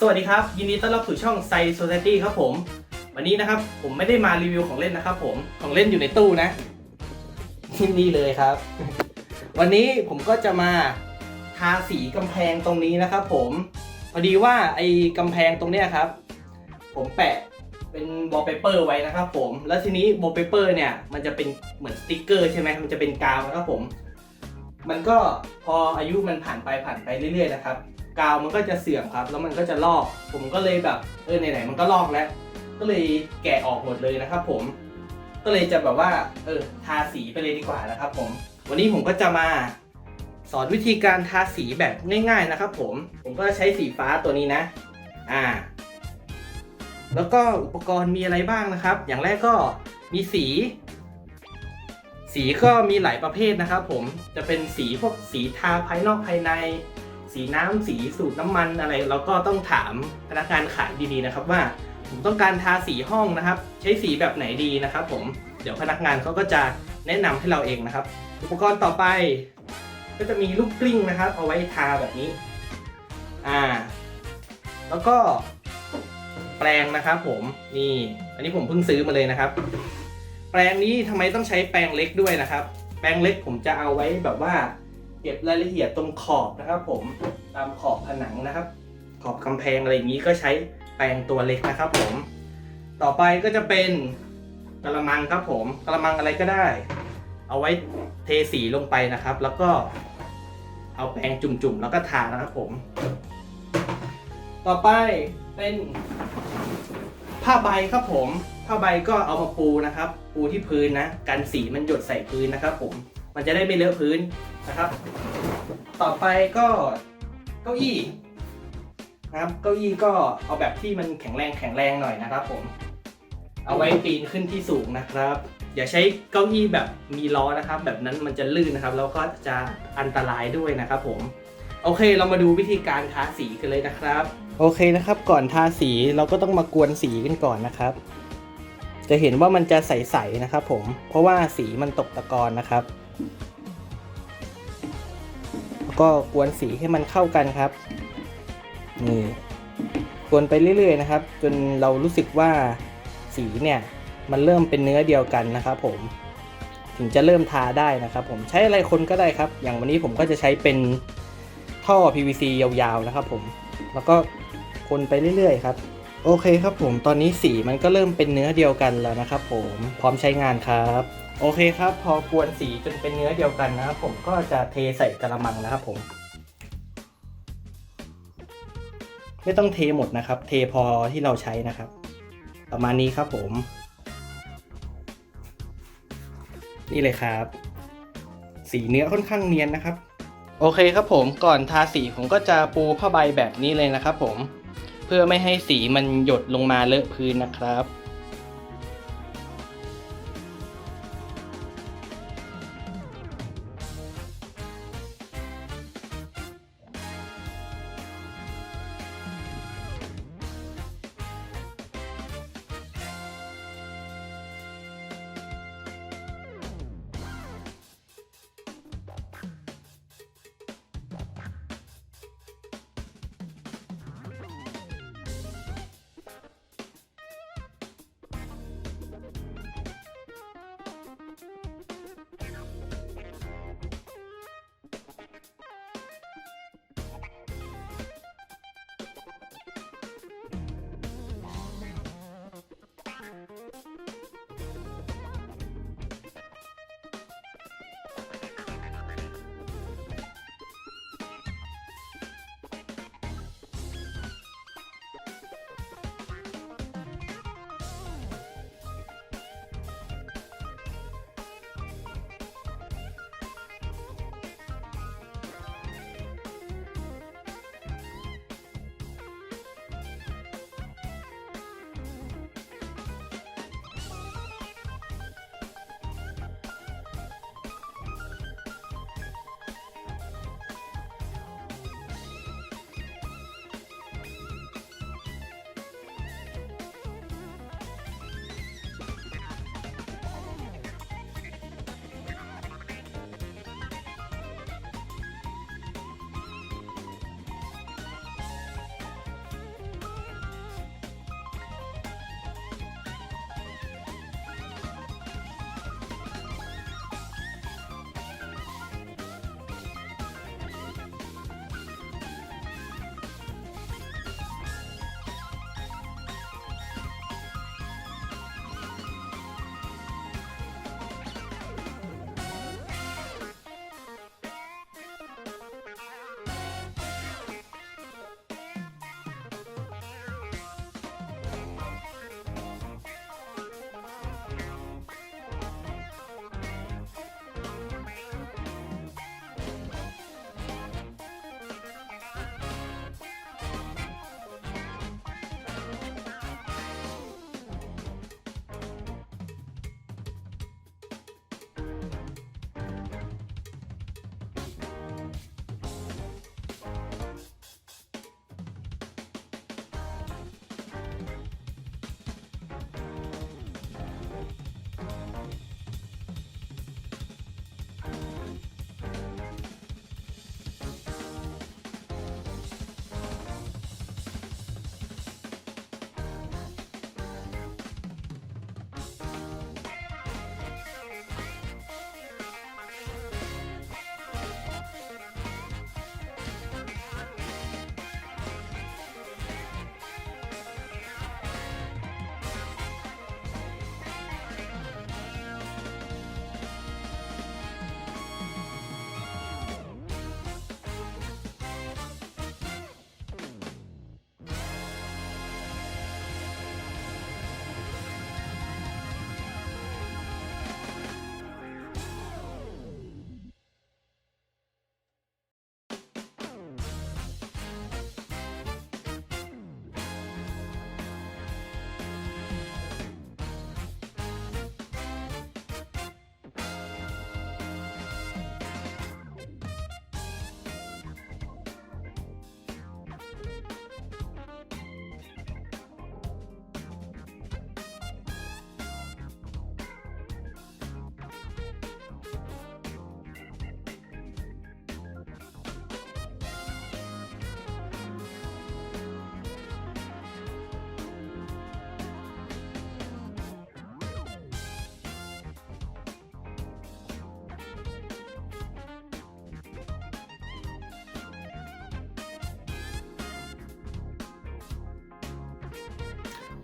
สวัสดีครับ ยินดีต้อนรับสู่ช่องไซโซ c i ตี้ครับผม วันนี้นะครับ ผมไม่ได้มารีวิวของเล่นนะครับผมของเล่นอยู่ในตู้นะนี่เลยครับ วันนี้ผมก็จะมาทาสีกำแพงตรงนี้นะครับ ผมพอดีว่าไอ้กำแพงตรงเนี้ยครับ ผมแปะเป็นวอลเปเปอร์ไว้นะครับผม แล้วทีนี้วอลเปเปอร์เนี่ยมันจะเป็นเหมือนสติกเกอร์ใช่ไหมมันจะเป็นกาวนะครับผม มันก็พออายุมันผ่านไปผ่านไปเรื่อยๆนะครับ กาวมันก็จะเสื่อมครับ แล้วมันก็จะลอก ผมก็เลยแบบเออไหนๆมันก็ลอกแล้ว ก็เลยแกะออกหมดเลยนะครับ ผม ก็เลยจะแบบว่า เออทาสีไปเลยดีกว่านะครับ ผม วันนี้ผมก็จะมาสอนวิธีการทาสีแบบง่าย ๆนะครับ ผม ผมก็ใช้สีฟ้าตัวนี้นะ อ่า แล้วก็อุปกรณ์มีอะไรบ้างนะครับ อย่างแรกก็มีสี สีก็มีหลายประเภทนะครับ ผม จะเป็นสีพวกสีทาภายนอกภายใน สีน้ำสีสูตรน้ำมันอะไร เราก็ต้องถามพนักงานขายดีๆนะครับว่าผมต้องการทาสีห้องนะครับ ใช้สีแบบไหนดีนะครับ ผมเดี๋ยวพนักงานเขาก็จะแนะนำให้เราเองนะครับ อุปกรณ์ต่อไป ก็จะมีลูกกลิ้งนะครับ เอาไว้ทาแบบนี้อ่า แล้วก็แปรงนะครับผมนี่ อันนี้ผมเพิ่งซื้อมาเลยนะครับ แปรงนี้ทำไมต้องใช้แปรงเล็กด้วยนะครับ แปรงเล็กผมจะเอาไว้แบบว่า เก็บรายละเอียดตรงขอบนะครับ ผมตามขอบผนังนะครับ ขอบกำแพงอะไรอย่างนี้ก็ใช้แปรงตัวเล็กนะครับ ผม ต่อไปก็จะเป็นกระมังครับผมกระมังอะไรก็ได้ เอาไว้เทสีลงไปนะครับ แล้วก็เอาแปรงจุ่มๆแล้วก็ทานะครับผม ต่อไปเป็นผ้าใบครับผมผ้าใบก็เอามาปูนะครับ ปูที่พื้นนะ กันสีมันหยดใส่พื้นนะครับผม มันจะได้ไม่เลอะพื้นนะครับ ต่อไปก็เก้าอี้นะครับ เก้าอี้ก็เอาแบบที่มันแข็งแรงแข็งแรงหน่อยนะครับ ผม เอาไว้ปีนขึ้นที่สูงนะครับ อย่าใช้เก้าอี้แบบมีล้อนะครับ แบบนั้นมันจะลื่นนะครับ แล้วก็จะอันตรายด้วยนะครับ ผม โอเค เรามาดูวิธีการทาสีกันเลยนะครับ โอเคนะครับ ก่อนทาสีเราก็ต้องมากวนสีกันก่อนนะครับ จะเห็นว่ามันจะใสๆนะครับ ผม เพราะว่าสีมันตกตะกอนนะครับ แล้วก็กวนสีให้มันเข้ากันครับ นี่กวนไปเรื่อยๆนะครับ จนเรารู้สึกว่าสีเนี่ยมันเริ่มเป็นเนื้อเดียวกันนะครับผม ถึงจะเริ่มทาได้นะครับ ผมใช้อะไรคนก็ได้ครับ อย่างวันนี้ผมก็จะใช้เป็นท่อ PVC ยาวๆนะครับ ผม แล้วก็คนไปเรื่อยๆครับ โอเคครับผม ตอนนี้สีมันก็เริ่มเป็นเนื้อเดียวกันแล้วนะครับผม พร้อมใช้งานครับ โอเคครับ พอกวนสีจนเป็นเนื้อเดียวกันนะครับผมก็จะเทใส่กระมังนะครับผม ไม่ต้องเทหมดนะครับ เทพอที่เราใช้นะครับ ประมาณนี้ครับผม นี่เลยครับ สีเนื้อค่อนข้างเนียนนะครับ โอเคครับผมก่อนทาสีผมก็จะปูผ้าใบแบบนี้เลยนะครับผม เพื่อไม่ให้สีมันหยดลงมาเลอะพื้นนะครับ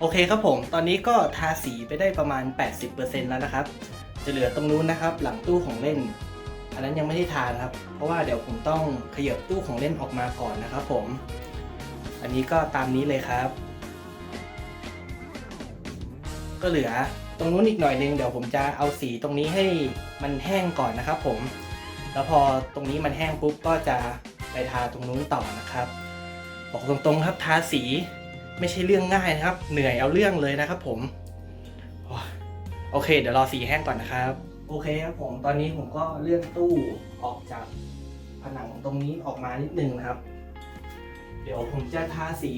โอเคครับผม ตอนนี้ก็ทาสีไปได้ประมาณ 80%แล้วนะครับ จะเหลือตรงนู้นนะครับ หลังตู้ของเล่น อันนั้นยังไม่ได้ทานะครับ เพราะว่าเดี๋ยวผมต้องขยับตู้ของเล่นออกมาก่อนนะครับผม อันนี้ก็ตามนี้เลยครับ ก็เหลือตรงนู้นอีกหน่อยนึงเดี๋ยวผมจะเอาสีตรงนี้ให้มันแห้งก่อนนะครับ ผม แล้วพอตรงนี้มันแห้งปุ๊บก็จะไปทาตรงนู้นต่อนะครับ บอกตรงๆครับทาสี ไม่ใช่เรื่องง่ายนะครับ เหนื่อยเอาเรื่องเลยนะครับผมโอเค เดี๋ยวรอสีแห้งก่อนนะครับ โอเคครับผมตอนนี้ผมก็เลื่อนตู้ออกจากผนังตรงนี้ออกมานิดนึงนะครับ เดี๋ยวผมจะทาสี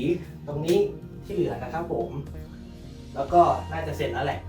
ตรงนี้ที่เหลือนะครับผม แล้วก็น่าจะเสร็จแล้วแหละ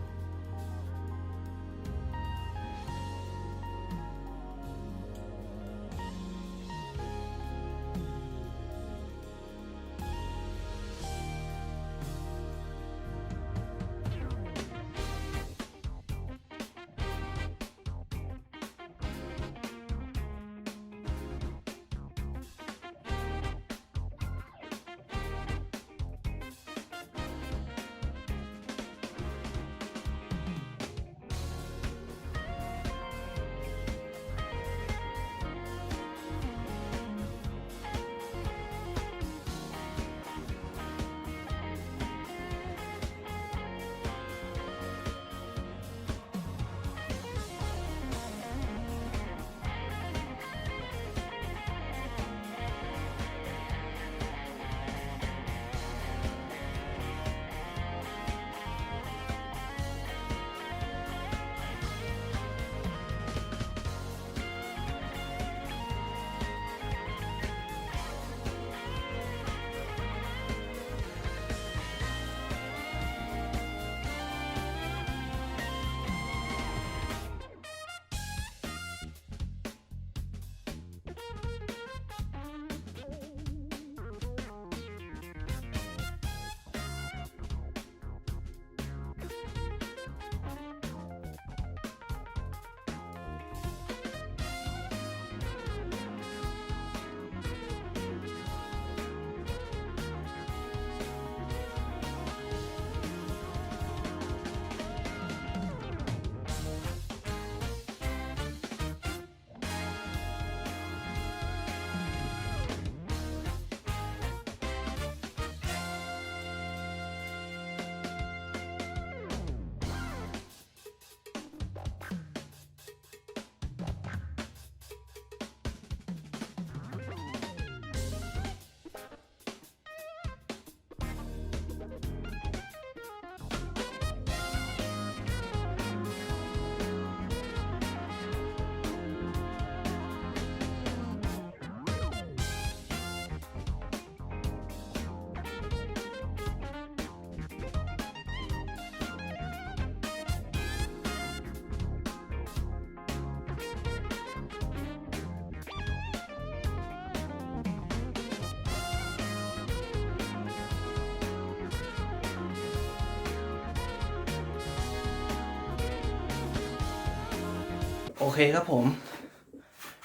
โอเคครับผม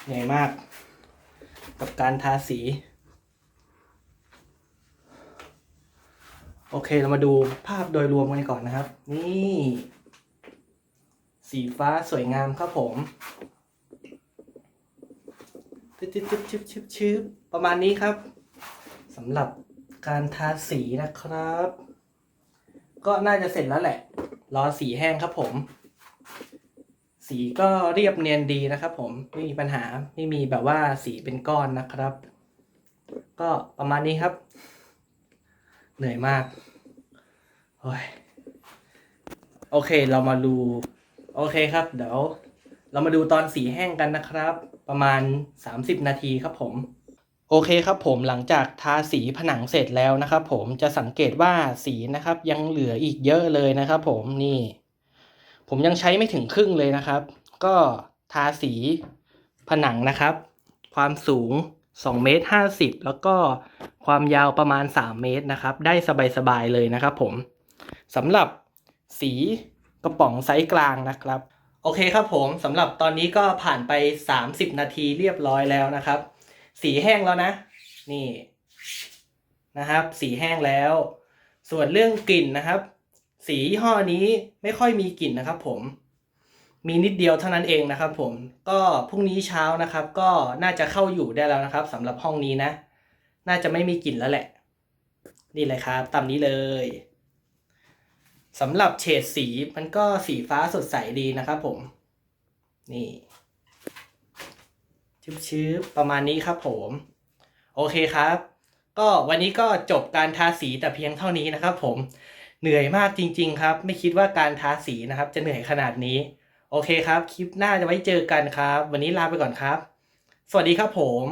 เหนื่อยมาก กับการทาสี โอเคเรามาดูภาพโดยรวมกันก่อนนะครับ นี่ สีฟ้าสวยงามครับผมชึบชึบชึบชึบชึบชึบประมาณนี้ครับสำหรับการทาสีนะครับ ก็น่าจะเสร็จแล้วแหละ รอสีแห้งครับผม สีก็เรียบเนียนดีนะครับผมไม่มีปัญหาไม่มีแบบว่าสีเป็นก้อนนะครับ ก็ประมาณนี้ครับ เหนื่อยมากโอ้ยโอเคเรามาดู โอเคครับ เดี๋ยว เรามาดูตอนสีแห้งกันนะครับ ประมาณ 30 นาทีครับผม โอเคครับผมหลังจากทาสีผนังเสร็จแล้วนะครับ ผมจะสังเกตว่าสีนะครับยังเหลืออีกเยอะเลยนะครับ ผมนี่ ผมยังใช้ไม่ถึงครึ่งเลยนะครับ ก็ทาสีผนังนะครับ ความสูง2เมตร50 แล้วก็ความยาวประมาณ 3 เมตรนะครับ ได้สบายๆเลยนะครับผมสำหรับสีกระป๋องไซส์กลางนะครับ โอเคครับผมสำหรับตอนนี้ก็ผ่านไป 30 นาทีเรียบร้อยแล้วนะครับ สีแห้งแล้วนะ นี่นะครับ สีแห้งแล้ว ส่วนเรื่องกลิ่นนะครับ สียี่ห้อนี้ไม่ค่อยมีกลิ่นนะครับผมมีนิดเดียวเท่านั้นเองนะครับผมก็พรุ่งนี้เช้านะครับ ก็น่าจะเข้าอยู่ได้แล้วนะครับสำหรับห้องนี้นะ น่าจะไม่มีกลิ่นแล้วแหละ นี่เลยครับตามนี้เลยสำหรับเฉดสีมันก็สีฟ้าสดใสดีนะครับผม นี่ชื้บๆประมาณนี้ครับผม โอเคครับ ก็วันนี้ก็จบการทาสีแต่เพียงเท่านี้นะครับผม เหนื่อยมากจริง ๆ ครับ ไม่คิดว่าการทาสีนะครับ จะเหนื่อยขนาดนี้ โอเคครับ คลิปหน้าจะไว้เจอกันครับ วันนี้ลาไปก่อนครับ สวัสดีครับผม